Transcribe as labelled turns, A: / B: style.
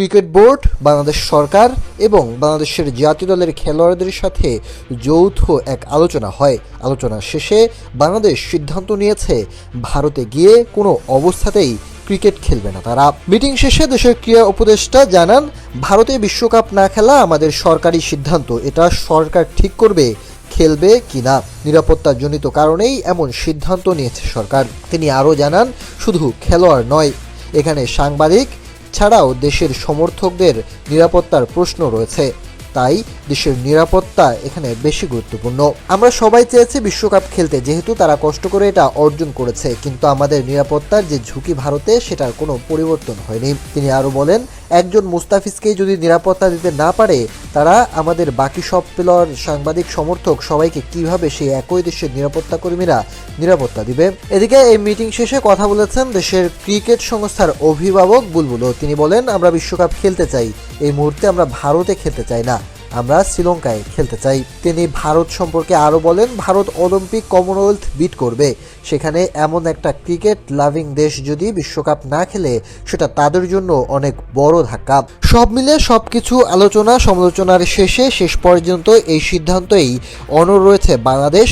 A: Cricket board, Bangladesh সরকার এবং বাংলাদেশের জাতীয় দলের খেলোয়াড়দের সাথে যৌথ এক আলোচনা হয়। আলোচনা শেষে বাংলাদেশ সিদ্ধান্ত নিয়েছে, ভারতে গিয়ে কোনো অবস্থাতেই ক্রিকেট খেলবে না তারা। মিটিং শেষে দেশের ক্রীড়া উপদেষ্টা জানান, ভারতে বিশ্বকাপ না খেলা আমাদের সরকারি সিদ্ধান্ত, এটা সরকার ঠিক করবে, খেলবে কি কিনা? নিরাপত্তাজনিত কারণেই এমন সিদ্ধান্ত নিয়েছে সরকার। তিনি আরও জানান, শুধু খেলোয়াড় নয়, এখানে সাংবাদিক ছাড়াও দেশের সমর্থকদের নিরাপত্তার প্রশ্ন রয়েছে। তাই দেশের নিরাপত্তা এখানে বেশি গুরুত্বপূর্ণ। আমরা সবাই চেয়েছি বিশ্বকাপ খেলতে, যেহেতু তারা কষ্ট করে এটা অর্জন করেছে। কিন্তু আমাদের নিরাপত্তার যে ঝুঁকি ভারতে, সেটার কোনো পরিবর্তন হয়নি। তিনি আরও বলেন, একজন মুস্তাফিজকেই যদি নিরাপত্তা দিতে না পারে তারা আমাদের বাকি সব প্লেয়ার সাংবাদিক সমর্থক সবাইকে কীভাবে সেই একই দেশের নিরাপত্তা কর্মীরা নিরাপত্তা দিবে? এদিকে এই মিটিং শেষে কথা বলেছেন দেশের ক্রিকেট সংস্থার অভিভাবক বুলবুলও। তিনি বলেন, আমরা বিশ্বকাপ খেলতে চাই। এই মুহূর্তে আমরা ভারতে খেলতে চাই না। আমরা শ্রীলঙ্কায় খেলতে চাই। তিনি ভারত সম্পর্কে আরও বলেন, ভারত অলিম্পিক কমনওয়েলথ বিট করবে। সেখানে এমন একটা ক্রিকেট লাভিং দেশ যদি বিশ্বকাপ না খেলে, সেটা তাদের জন্য অনেক বড় ধাক্কা। সব মিলে সব কিছু আলোচনা সমালোচনার শেষে শেষ পর্যন্ত এই সিদ্ধান্তই অনর রয়েছে বাংলাদেশ।